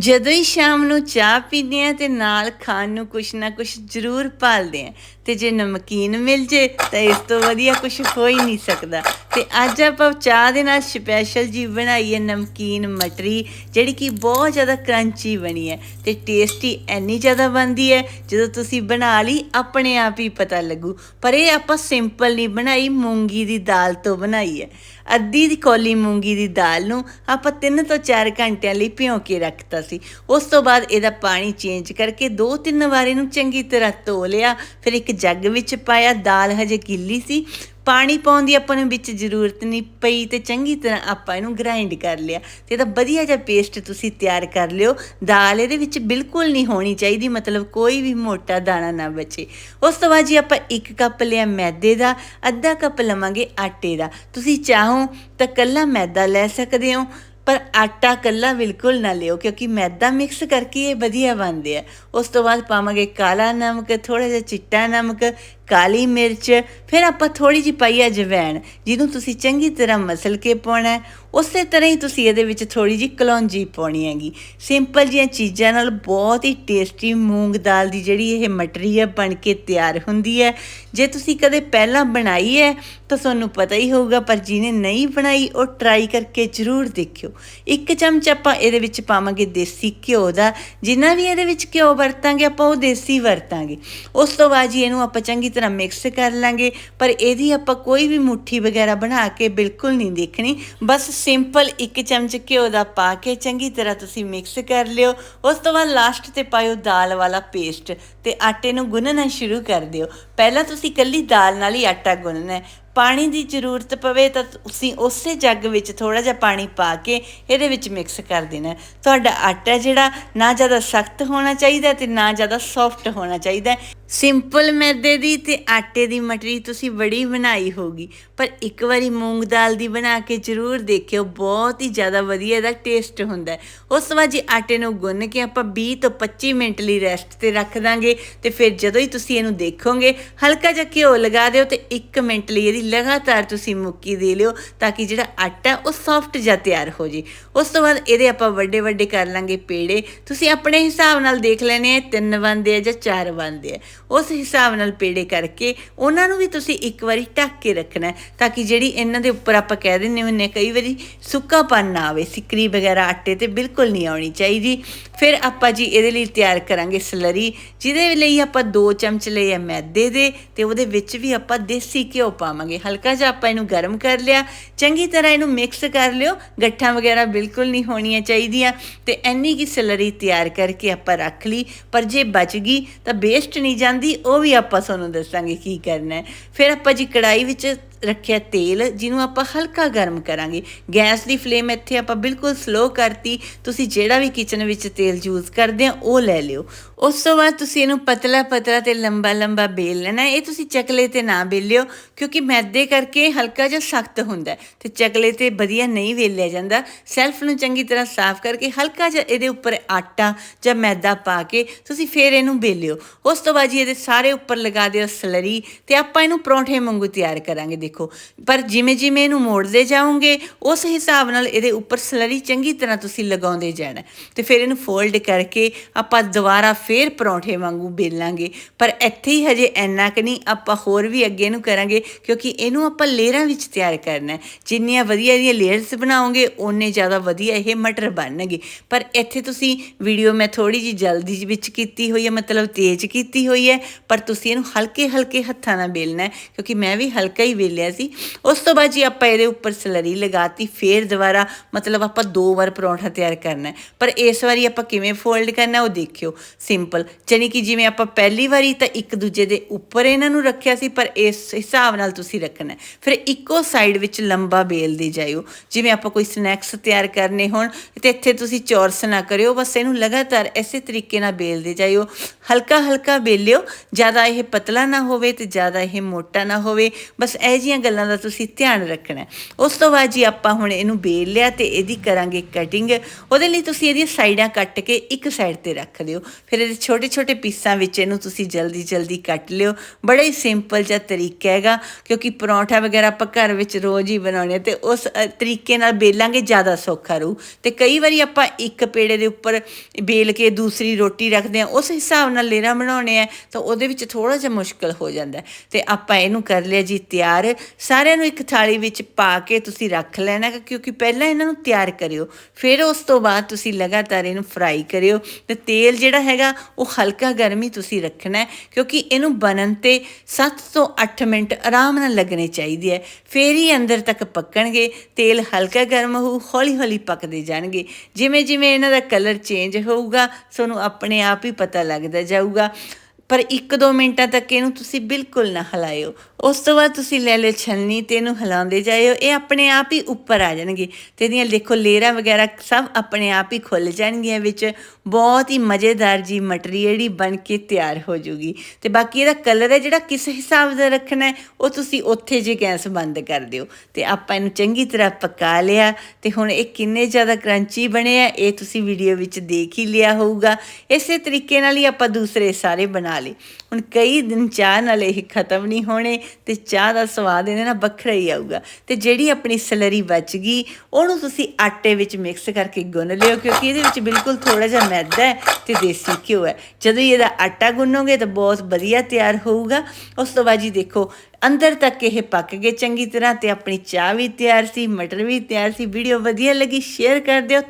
ਜਦੋਂ ਹੀ ਸ਼ਾਮ ਨੂੰ ਚਾਹ ਪੀਂਦੇ ਆ ਤੇ ਨਾਲ ਖਾਣ ਨੂੰ ਕੁਛ ਨਾ ਕੁਛ ਜ਼ਰੂਰ ਭਾਲਦੇ ਆ ਤੇ ਜੇ ਨਮਕੀਨ ਮਿਲ ਜੇ ਤਾਂ ਇਸ ਤੋਂ ਵਧੀਆ ਕੁਛ ਹੋ ਹੀ ਨਹੀਂ ਸਕਦਾ। ਤੇ ਅੱਜ ਆਪਾਂ ਚਾਹ ਦੇ ਨਾਲ ਸਪੈਸ਼ਲ ਜੀ ਬਣਾਈ ਹੈ ਨਮਕੀਨ ਮਟਰੀ, ਜਿਹੜੀ ਕਿ ਬਹੁਤ ਜ਼ਿਆਦਾ ਕਰੰਚੀ ਬਣੀ ਹੈ ਤੇ ਟੇਸਟੀ ਐਨੀ ਜ਼ਿਆਦਾ ਬਣਦੀ ਹੈ, ਜਦੋਂ ਤੁਸੀਂ ਬਣਾ ਲਈ ਆਪਣੇ ਆਪ ਹੀ ਪਤਾ ਲੱਗੂ। ਪਰ ਇਹ ਆਪਾਂ ਸਿੰਪਲ ਨਹੀਂ ਬਣਾਈ, ਮੂੰਗੀ ਦੀ ਦਾਲ ਤੋਂ ਬਣਾਈ ਹੈ। ਅੱਧੀ ਦੀ ਕੋਲੀ ਮੂੰਗੀ ਦੀ ਦਾਲ ਨੂੰ ਆਪਾਂ 3 ਤੋਂ 4 ਘੰਟਿਆਂ ਲਈ ਭਿਓ ਕੇ ਰੱਖਤਾ ਸੀ। ਉਸ ਤੋਂ ਬਾਅਦ ਇਹਦਾ ਪਾਣੀ ਚੇਂਜ ਕਰਕੇ ਦੋ ਤਿੰਨ ਵਾਰ ਇਹਨੂੰ ਚੰਗੀ ਤਰ੍ਹਾਂ ਧੋ ਲਿਆ। ਫਿਰ ਇੱਕ ਜੱਗ ਵਿੱਚ ਪਾਇਆ, ਦਾਲ ਹਜੇ ਗਿੱਲੀ ਸੀ। ਪਾਣੀ ਪਾਉਣ ਦੀ ਆਪਾਂ ਨੂੰ ਵਿੱਚ ਜ਼ਰੂਰਤ ਨਹੀਂ ਪਈ ਤੇ ਚੰਗੀ ਤਰ੍ਹਾਂ ਆਪਾਂ ਇਹਨੂੰ ਗ੍ਰਾਈਂਡ ਕਰ ਲਿਆ। ਤੇ ਇਹਦਾ ਵਧੀਆ ਜਿਹਾ ਪੇਸਟ ਤੁਸੀਂ ਤਿਆਰ ਕਰ ਲਿਓ। ਦਾਲ ਇਹਦੇ ਵਿੱਚ ਬਿਲਕੁਲ ਨਹੀਂ ਹੋਣੀ ਚਾਹੀਦੀ, ਮਤਲਬ ਕੋਈ ਵੀ ਮੋਟਾ ਦਾਣਾ ਨਾ ਬਚੇ। ਉਸ ਤੋਂ ਬਾਅਦ ਜੀ ਆਪਾਂ 1 ਕੱਪ ਲਿਆ ਮੈਦੇ ਦਾ, ਅੱਧਾ ਕੱਪ ਲਵਾਂਗੇ ਆਟੇ ਦਾ। ਤੁਸੀਂ ਚਾਹੋ ਤਾਂ ਕੱਲਾ ਮੈਦਾ ਲੈ ਸਕਦੇ ਹੋ। ਪਰ ਆਟਾ ਕੱਲਾ ਬਿਲਕੁਲ ਨਾ ਲਿਓ, ਕਿਉਂਕਿ ਮੈਦਾ ਮਿਕਸ ਕਰਕੇ ਇਹ ਵਧੀਆ ਬਣਦੇ ਆ। ਉਸ ਤੋਂ ਬਾਅਦ ਪਾਵਾਂਗੇ ਕਾਲਾ ਨਮਕ ਥੋੜਾ ਜਿਹਾ ਚਿੱਟਾ ਨਮਕ ਕਾਲੀ ਮਿਰਚ, ਫਿਰ ਆਪਾਂ ਥੋੜੀ ਜਿਹੀ ਪਾਈ ਅਜਵੈਣ ਜਿਹਨੂੰ ਤੁਸੀਂ ਚੰਗੀ ਤਰ੍ਹਾਂ ਮਸਲ ਕੇ ਪਾਉਣਾ ਉਸੇ ਤਰ੍ਹਾਂ ਹੀ ਤੁਸੀਂ ਇਹਦੇ ਵਿੱਚ ਥੋੜੀ ਜਿਹੀ ਕਲੌਂਜੀ ਪਾਉਣੀ ਹੈਗੀ। ਸਿੰਪਲ ਜਿਹੀਆਂ ਚੀਜ਼ਾਂ ਨਾਲ ਬਹੁਤ ਹੀ ਟੇਸਟੀ ਮੂੰਗ ਦਾਲ ਦੀ ਜਿਹੜੀ ਇਹ ਮਟਰੀ ਹੈ ਬਣ ਕੇ ਤਿਆਰ ਹੁੰਦੀ ਹੈ। ਜੇ ਤੁਸੀਂ ਕਦੇ ਪਹਿਲਾਂ ਬਣਾਈ ਹੈ, ਤਾਂ ਤੁਹਾਨੂੰ ਪਤਾ ਹੀ ਹੋਊਗਾ, ਪਰ ਜਿਹਨੇ ਨਹੀਂ ਬਣਾਈ, ਉਹ ਟਰਾਈ ਕਰਕੇ ਜ਼ਰੂਰ ਦੇਖਿਓ। ਇੱਕ ਚਮਚ ਆਪਾਂ ਇਹਦੇ ਵਿੱਚ ਪਾਵਾਂਗੇ ਦੇਸੀ ਘਿਓ ਦਾ। ਜਿੰਨਾ ਵੀ ਇਹਦੇ ਵਿੱਚ ਘਿਓ ਵਰਤਾਂਗੇ, ਆਪਾਂ ਉਹ ਦੇਸੀ ਵਰਤਾਂਗੇ। ਉਸ ਤੋਂ ਬਾਅਦ ਜੀ ਇਹਨੂੰ ਆਪਾਂ ਚੰਗੀ ਤਰ੍ਹਾਂ ਮਿਕਸ ਕਰ ਲਾਂਗੇ। ਪਰ ਇਹਦੀ ਆਪਾਂ ਕੋਈ ਵੀ ਮੁੱਠੀ ਵਗੈਰਾ ਬਣਾ ਕੇ ਬਿਲਕੁਲ ਨਹੀਂ ਦੇਖਣੀ। ਬਸ ਸਿੰਪਲ ਇੱਕ ਚਮਚ ਘਿਓ ਦਾ ਪਾ ਕੇ ਚੰਗੀ ਤਰ੍ਹਾਂ ਤੁਸੀਂ ਮਿਕਸ ਕਰ ਲਿਓ। ਉਸ ਤੋਂ ਬਾਅਦ ਲਾਸਟ ਤੇ ਪਾਇਓ ਦਾਲ ਵਾਲਾ ਪੇਸਟ ਤੇ ਆਟੇ ਨੂੰ ਗੁੰਨਣਾ ਸ਼ੁਰੂ ਕਰ ਦਿਓ। ਪਹਿਲਾਂ ਤੁਸੀਂ ਕੱਲੀ ਦਾਲ ਨਾਲ ਹੀ ਆਟਾ ਗੁੰਨਣਾ ਹੈ। ਪਾਣੀ ਦੀ ਜ਼ਰੂਰਤ ਪਵੇ ਤਾਂ ਤੁਸੀਂ ਉਸੇ ਜੱਗ ਵਿੱਚ ਥੋੜਾ ਜਿਹਾ ਪਾਣੀ ਪਾ ਕੇ ਇਹਦੇ ਵਿੱਚ ਮਿਕਸ ਕਰ ਦੇਣਾ ਤੁਹਾਡਾ ਆਟਾ ਜਿਹੜਾ ਨਾ ਜ਼ਿਆਦਾ ਸਖਤ ਹੋਣਾ ਚਾਹੀਦਾ ਤੇ ਨਾ ਜ਼ਿਆਦਾ ਸੌਫਟ ਹੋਣਾ ਚਾਹੀਦਾ ਸਿੰਪਲ ਮੈਦੇ ਦੀ ਤੇ ਆਟੇ ਦੀ ਮਟਰੀ ਤੁਸੀਂ ਬੜੀ ਬਣਾਈ ਹੋਗੀ ਪਰ ਇੱਕ ਵਾਰੀ ਮੂੰਗ ਦਾਲ ਦੀ ਬਣਾ ਕੇ ਜ਼ਰੂਰ ਦੇਖਿਓ, ਬਹੁਤ ਹੀ ਜ਼ਿਆਦਾ ਵਧੀਆ ਇਹਦਾ ਟੇਸਟ ਹੁੰਦਾ ਉਸ ਤੋਂ ਬਾਅਦ ਜੀ ਆਟੇ ਨੂੰ ਗੁੰਨ ਕੇ ਆਪਾਂ 20 ਤੋਂ 25 ਮਿੰਟ ਲਈ ਰੈਸਟ ਤੇ ਰੱਖ ਦਾਂਗੇ ਤੇ ਫਿਰ ਜਦੋਂ ਹੀ ਤੁਸੀਂ ਇਹਨੂੰ ਦੇਖੋਗੇ, ਹਲਕਾ ਜਿਹਾ ਘਿਓ ਲਗਾ ਦਿਓ ਤੇ 1 ਮਿੰਟ ਲਈ ਇਹਦੀ ਲਗਾਤਾਰ ਤੁਸੀਂ ਮੁੱਕੀ ਦੇ ਲਿਓ ਤਾਂ ਕਿ ਜਿਹੜਾ ਆਟਾ ਉਹ ਸੌਫਟ ਜਿਹਾ ਤਿਆਰ ਹੋ ਜੇ। ਉਸ ਤੋਂ ਬਾਅਦ ਇਹਦੇ ਆਪਾਂ ਵੱਡੇ ਵੱਡੇ ਕਰ ਲਾਂਗੇ ਪੇੜੇ। ਤੁਸੀਂ ਆਪਣੇ ਹਿਸਾਬ ਨਾਲ ਦੇਖ ਲੈਣੇ ਆ ਤਿੰਨ ਬੰਦੇ ਆ ਜਾਂ ਚਾਰ ਬੰਦੇ ਆ। ਉਸ ਹਿਸਾਬ ਨਾਲ ਪੇੜੇ ਕਰਕੇ ਉਹਨਾਂ ਨੂੰ ਵੀ ਤੁਸੀਂ ਇੱਕ ਵਾਰੀ ਢੱਕ ਕੇ ਰੱਖਣਾ ਤਾਂ ਕਿ ਜਿਹੜੀ ਇਹਨਾਂ ਦੇ ਉੱਪਰ ਆਪਾਂ ਕਹਿ ਦਿੰਨੇ ਹੁੰਨੇ ਕਈ ਵਾਰੀ ਸੁੱਕਾਪਨ ਨਾ ਆਵੇ, ਸਿਕਰੀ ਵਗੈਰਾ ਆਟੇ ਤੇ ਬਿਲਕੁਲ ਨਹੀਂ ਆਉਣੀ ਚਾਹੀਦੀ। ਫਿਰ ਆਪਾਂ ਜੀ ਇਹਦੇ ਲਈ ਤਿਆਰ ਕਰਾਂਗੇ ਸਲਰੀ, ਜਿਹਦੇ ਲਈ ਆਪਾਂ 2 ਚਮਚ ਲਏ ਆ ਮੈਦੇ ਦੇ, ਤੇ ਉਹਦੇ ਵਿੱਚ ਵੀ ਆਪਾਂ ਦੇਸੀ ਘਿਓ ਪਾਵਾਂਗੇ। ਹਲਕਾ ਜਿਹਾ ਆਪਾਂ ਇਹਨੂੰ ਗਰਮ ਕਰ ਲਿਆ, ਚੰਗੀ ਤਰ੍ਹਾਂ ਇਹਨੂੰ ਮਿਕਸ ਕਰ ਲਿਓ, ਗੱਠਾਂ ਵਗੈਰਾ ਬਿਲਕੁਲ ਨਹੀਂ ਹੋਣੀਆਂ ਚਾਹੀਦੀਆਂ, ਤੇ ਐਨੀ ਕੀ ਸਲਰੀ ਤਿਆਰ ਕਰਕੇ ਆਪਾਂ ਰੱਖ ਲਈ। ਪਰ ਜੇ ਬਚ ਗਈ, ਤਾਂ ਵੇਸਟ ਨਹੀਂ ਜਾ ਜਾਂਦੀ ਉਹ ਵੀ ਆਪਾਂ ਤੁਹਾਨੂੰ ਦੱਸਾਂਗੇ ਕੀ ਕਰਨਾ ਹੈ। ਫਿਰ ਆਪਾਂ ਜੀ ਕੜਾਈ ਵਿੱਚ ਰੱਖਿਆ ਤੇਲ, ਜਿਹਨੂੰ ਆਪਾਂ ਹਲਕਾ ਗਰਮ ਕਰਾਂਗੇ। ਗੈਸ ਦੀ ਫਲੇਮ ਇੱਥੇ ਆਪਾਂ ਬਿਲਕੁਲ ਸਲੋ ਕਰਤੀ। ਤੁਸੀਂ ਜਿਹੜਾ ਵੀ ਕਿਚਨ ਵਿੱਚ ਤੇਲ ਯੂਜ਼ ਕਰਦੇ ਆ, ਉਹ ਲੈ ਲਿਓ। ਉਸ ਤੋਂ ਬਾਅਦ ਤੁਸੀਂ ਇਹਨੂੰ ਪਤਲਾ ਪਤਲਾ ਤੇ ਲੰਬਾ ਲੰਬਾ ਬੇਲ ਲੈਣਾ ਇਹ ਤੁਸੀਂ ਚਕਲੇ ਤੇ ਨਾ ਬੇਲਿਓ, ਕਿਉਂਕਿ ਮੈਦੇ ਕਰਕੇ ਹਲਕਾ ਜਿਹਾ ਸਖਤ ਹੁੰਦਾ ਤੇ ਚਕਲੇ ਤੇ ਵਧੀਆ ਨਹੀਂ ਵੇਲਿਆ ਜਾਂਦਾ। ਸੈਲਫ ਨੂੰ ਚੰਗੀ ਤਰ੍ਹਾਂ ਸਾਫ਼ ਕਰਕੇ ਹਲਕਾ ਜਿਹਾ ਇਹਦੇ ਉੱਪਰ ਆਟਾ ਜਾਂ ਮੈਦਾ ਪਾ ਕੇ ਤੁਸੀਂ ਫੇਰ ਇਹਨੂੰ ਬੇਲਿਓ। ਉਸ ਤੋਂ ਬਾਅਦ ਜੀ ਇਹਦੇ ਸਾਰੇ ਉੱਪਰ ਲਗਾ ਦਿਓ ਸਲਰੀ ਤੇ ਆਪਾਂ ਇਹਨੂੰ ਪਰੌਂਠੇ ਵਾਂਗੂ ਤਿਆਰ ਕਰਾਂਗੇ। ਦੇਖੋ। ਪਰ ਜਿਵੇਂ ਜਿਵੇਂ ਇਹਨੂੰ ਮੋੜਦੇ ਜਾਓਗੇ, ਉਸ ਹਿਸਾਬ ਨਾਲ ਇਹਦੇ ਉੱਪਰ ਸਲਰੀ ਚੰਗੀ ਤਰ੍ਹਾਂ ਤੁਸੀਂ ਲਗਾਉਂਦੇ ਜਾਣਾ। ਤੇ ਫਿਰ ਇਹਨੂੰ ਫੋਲਡ ਕਰਕੇ ਆਪਾਂ ਦੁਬਾਰਾ ਫੇਰ ਪਰੌਂਠੇ ਵਾਂਗੂ ਬੇਲਾਂਗੇ। ਪਰ ਇੱਥੇ ਹੀ ਹਜੇ ਇੰਨਾ ਕਿ ਨਹੀਂ, ਆਪਾਂ ਹੋਰ ਵੀ ਅੱਗੇ ਨੂੰ ਕਰਾਂਗੇ, ਕਿਉਂਕਿ ਇਹਨੂੰ ਆਪਾਂ ਲੇਅਰਾਂ ਵਿੱਚ ਤਿਆਰ ਕਰਨਾ ਹੈ। ਜਿੰਨੀਆਂ ਵਧੀਆ ਇਹਦੀਆਂ ਲੇਅਰਸ ਬਣਾਓਗੇ, ਓਨੇ ਜ਼ਿਆਦਾ ਵਧੀਆ ਇਹ ਮਟਰ ਬਣਨਗੇ। ਪਰ ਇੱਥੇ ਤੁਸੀਂ ਵੀਡੀਓ ਮੈਂ ਥੋੜੀ ਜੀ ਜਲਦੀ ਵਿੱਚ ਕੀਤੀ ਹੋਈ ਹੈ, ਮਤਲਬ ਤੇਜ਼ ਕੀਤੀ ਹੋਈ ਹੈ, ਪਰ ਤੁਸੀਂ ਇਹਨੂੰ ਹਲਕੇ ਹਲਕੇ ਹੱਥਾਂ ਨਾਲ ਬੇਲਣਾ ਹੈ, ਕਿਉਂਕਿ ਮੈਂ ਵੀ ਹਲਕਾ ਹੀ ਬੇਲਿਆ ਸੀ। ਉਸ ਤੋਂ ਬਾਅਦ ਜੀ ਆਪਾਂ ਇਹਦੇ ਉੱਪਰ ਸਲਰੀ ਲਗਾਤੀ, ਫੇਰ ਦੁਬਾਰਾ ਮਤਲਬ ਆਪਾਂ ਦੋ ਵਾਰ ਪਰੌਂਠਾ ਤਿਆਰ ਕਰਨਾ ਪਰ ਇਸ ਵਾਰੀ ਆਪਾਂ ਕਿਵੇਂ ਫੋਲਡ ਕਰਨਾ ਉਹ ਦੇਖਿਓ। ਸਿੰਪਲ ਜਾਨੀ ਕਿ ਜਿਵੇਂ ਆਪਾਂ ਪਹਿਲੀ ਵਾਰੀ ਤਾਂ ਇੱਕ ਦੂਜੇ ਦੇ ਉੱਪਰ ਇਹਨਾਂ ਨੂੰ ਰੱਖਿਆ ਸੀ, ਪਰ ਇਸ ਹਿਸਾਬ ਨਾਲ ਤੁਸੀਂ ਰੱਖਣਾ ਫਿਰ ਇੱਕੋ ਸਾਈਡ ਵਿੱਚ ਲੰਬਾ ਬੇਲਦੇ ਜਾਇਓ। ਜਿਵੇਂ ਆਪਾਂ ਕੋਈ ਸਨੈਕਸ ਤਿਆਰ ਕਰਨੇ ਹੋਣ ਤੇ ਇੱਥੇ ਤੁਸੀਂ ਚੌਰਸ ਨਾ ਕਰਿਓ, ਬਸ ਇਹਨੂੰ ਲਗਾਤਾਰ ਇਸੇ ਤਰੀਕੇ ਨਾਲ ਬੇਲਦੇ ਜਾਇਓ। ਹਲਕਾ ਹਲਕਾ ਬੇਲਿਓ, ਜ਼ਿਆਦਾ ਇਹ ਪਤਲਾ ਨਾ ਹੋਵੇ ਤੇ ਜ਼ਿਆਦਾ ਇਹ ਮੋਟਾ ਨਾ ਹੋਵੇ। ਬਸ ਇਹ ਜੀ ਜੀਆਂ ਗੱਲਾਂ ਦਾ ਤੁਸੀਂ ਧਿਆਨ ਰੱਖਣਾ ਉਸ ਤੋਂ ਬਾਅਦ ਜੀ ਆਪਾਂ ਹੁਣ ਇਹਨੂੰ ਬੇਲ ਲਿਆ ਤੇ ਇਹਦੀ ਕਰਾਂਗੇ ਕਟਿੰਗ ਉਹਦੇ ਲਈ ਤੁਸੀਂ ਇਹਦੀਆਂ ਸਾਈਡਾਂ ਕੱਟ ਕੇ ਇੱਕ ਸਾਈਡ ਤੇ ਰੱਖ ਲਿਓ ਫਿਰ ਇਹਦੇ ਛੋਟੇ ਛੋਟੇ ਪੀਸਾਂ ਵਿੱਚ ਇਹਨੂੰ ਤੁਸੀਂ ਜਲਦੀ ਜਲਦੀ ਕੱਟ ਲਿਓ। ਬੜਾ ਹੀ ਸਿੰਪਲ ਜਿਹਾ ਤਰੀਕਾ ਹੈਗਾ, ਕਿਉਂਕਿ ਪਰੌਂਠਾ ਵਗੈਰਾ ਆਪਾਂ ਘਰ ਵਿੱਚ ਰੋਜ਼ ਹੀ ਬਣਾਉਣੇ ਆ ਤੇ ਉਸ ਤਰੀਕੇ ਨਾਲ ਬੇਲਾਂਗੇ ਜ਼ਿਆਦਾ ਸੌਖਾ ਰਹੂ। ਤੇ ਕਈ ਵਾਰੀ ਆਪਾਂ ਇੱਕ ਪੇੜੇ ਦੇ ਉੱਪਰ ਬੇਲ ਕੇ ਦੂਸਰੀ ਰੋਟੀ ਰੱਖਦੇ ਆ ਉਸ ਹਿਸਾਬ ਨਾਲ ਲੇਰਾ ਬਣਾਉਣੇ ਆ ਤਾਂ ਉਹਦੇ ਵਿੱਚ ਥੋੜਾ ਜਿਹਾ ਮੁਸ਼ਕਲ ਹੋ ਜਾਂਦਾ ਹੈ। ਤੇ ਆਪਾਂ ਇਹਨੂੰ ਕਰ ਲਿਆ ਜੀ ਤਿਆਰ। ਸਾਰਿਆਂ ਨੂੰ ਇੱਕ ਥਾਲੀ ਵਿੱਚ ਪਾ ਕੇ ਤੁਸੀਂ ਰੱਖ ਲੈਣਾ ਕਿਉਂਕਿ ਪਹਿਲਾਂ ਇਹਨਾਂ ਨੂੰ ਤਿਆਰ ਕਰਿਓ। ਫਿਰ ਉਸ ਤੋਂ ਬਾਅਦ ਤੁਸੀਂ ਲਗਾਤਾਰ ਇਹਨੂੰ ਫਰਾਈ ਕਰਿਓ। ਤੇ ਤੇਲ ਜਿਹੜਾ ਹੈਗਾ, ਉਹ ਹਲਕਾ ਗਰਮੀ ਤੁਸੀਂ ਰੱਖਣਾ ਕਿਉਂਕਿ ਇਹਨੂੰ ਬਣਨ ਤੇ 7 ਤੋਂ 8 ਮਿੰਟ ਆਰਾਮ ਨਾਲ ਲੱਗਣੇ ਚਾਹੀਦੇ ਹੈ। ਫੇਰ ਹੀ ਅੰਦਰ ਤੱਕ ਪੱਕਣਗੇ, ਤੇਲ ਹਲਕਾ ਗਰਮ ਹੋਊ ਹੌਲੀ ਹੌਲੀ ਪੱਕਦੇ ਜਾਣਗੇ। ਜਿਵੇਂ ਜਿਵੇਂ ਇਹਨਾਂ ਦਾ ਕਲਰ ਚੇਂਜ ਹੋਊਗਾ, ਤੁਹਾਨੂੰ ਆਪਣੇ ਆਪ ਹੀ ਪਤਾ ਲੱਗਦਾ ਜਾਊਗਾ। ਪਰ 1-2 ਮਿੰਟਾਂ ਤੱਕ ਇਹਨੂੰ ਤੁਸੀਂ ਬਿਲਕੁਲ ਨਾ ਹਿਲਾਇਓ। ਉਸ ਤੋਂ ਬਾਅਦ ਤੁਸੀਂ ਲੈ ਲਿਓ ਛਲਨੀ ਤੇ ਇਹਨੂੰ ਹਿਲਾਉਂਦੇ ਜਾਇਓ। ਇਹ ਆਪਣੇ ਆਪ ਹੀ ਉੱਪਰ ਆ ਜਾਣਗੇ। ਤੇ ਇਹਦੀਆਂ ਦੇਖੋ ਲੇਰਾਂ ਵਗੈਰਾ ਸਭ ਆਪਣੇ ਆਪ ਹੀ ਖੁੱਲ ਜਾਣਗੀਆਂ ਵਿੱਚ। ਬਹੁਤ ਹੀ ਮਜ਼ੇਦਾਰ ਜੀ ਮਟਰੀ ਜਿਹੜੀ ਬਣ ਕੇ ਤਿਆਰ ਹੋ ਜੂਗੀ। ਤੇ ਬਾਕੀ ਇਹਦਾ ਕਲਰ ਹੈ ਜਿਹੜਾ ਕਿਸ ਹਿਸਾਬ ਦਾ ਰੱਖਣਾ ਹੈ, ਉਹ ਤੁਸੀਂ ਉੱਥੇ ਜੇ ਗੈਸ ਬੰਦ ਕਰ ਦਿਓ। ਤੇ ਆਪਾਂ ਇਹਨੂੰ ਚੰਗੀ ਤਰ੍ਹਾਂ ਪਕਾ ਲਿਆ। ਤੇ ਹੁਣ ਇਹ ਕਿੰਨੇ ਜ਼ਿਆਦਾ ਕਰੰਚੀ ਬਣੇ ਆ, ਇਹ ਤੁਸੀਂ ਵੀਡੀਓ ਵਿੱਚ ਦੇਖ ਹੀ ਲਿਆ ਹੋਊਗਾ। ਇਸੇ ਤਰੀਕੇ ਨਾਲ ਹੀ ਆਪਾਂ ਦੂਸਰੇ ਸਾਰੇ ਬਣਾ ਲਏ। ਹੁਣ ਕਈ ਦਿਨ ਚਾਹ ਨਾਲ ਇਹ ਖਤਮ ਨਹੀਂ ਹੋਣੇ ਤੇ ਚਾਹ ਦਾ ਸਵਾਦ ਇਹਦੇ ਨਾਲ ਵੱਖਰਾ ਹੀ ਆਊਗਾ। ਤੇ ਜਿਹੜੀ ਆਪਣੀ ਸਲਰੀ ਬਚ ਗਈ, ਉਹਨੂੰ ਤੁਸੀਂ ਆਟੇ ਵਿੱਚ ਮਿਕਸ ਕਰਕੇ ਗੁੰਨ ਲਿਓ, ਕਿਉਂਕਿ ਇਹਦੇ ਵਿੱਚ ਬਿਲਕੁਲ ਥੋੜਾ ਜਿਹਾ ਮੈਦਾ ਹੈ ਤੇ ਦੇਸੀ ਘਿਓ ਹੈ। ਜਦੋਂ ਇਹਦਾ ਆਟਾ ਗੁੰਨੋਗੇ ਤਾਂ ਬਹੁਤ ਵਧੀਆ ਤਿਆਰ ਹੋਊਗਾ। ਉਸ ਤੋਂ ਬਾਅਦ ਜੀ ਦੇਖੋ, ਅੰਦਰ ਤੱਕ ਇਹ ਪੱਕ ਗਏ ਚੰਗੀ ਤਰ੍ਹਾਂ ਤੇ ਆਪਣੀ ਚਾਹ ਵੀ ਤਿਆਰ ਸੀ, ਮਟਰ ਵੀ ਤਿਆਰ ਸੀ, ਵੀਡੀਓ ਵਧੀਆ ਲੱਗੀ ਸ਼ੇਅਰ ਕਰ ਦਿਓ।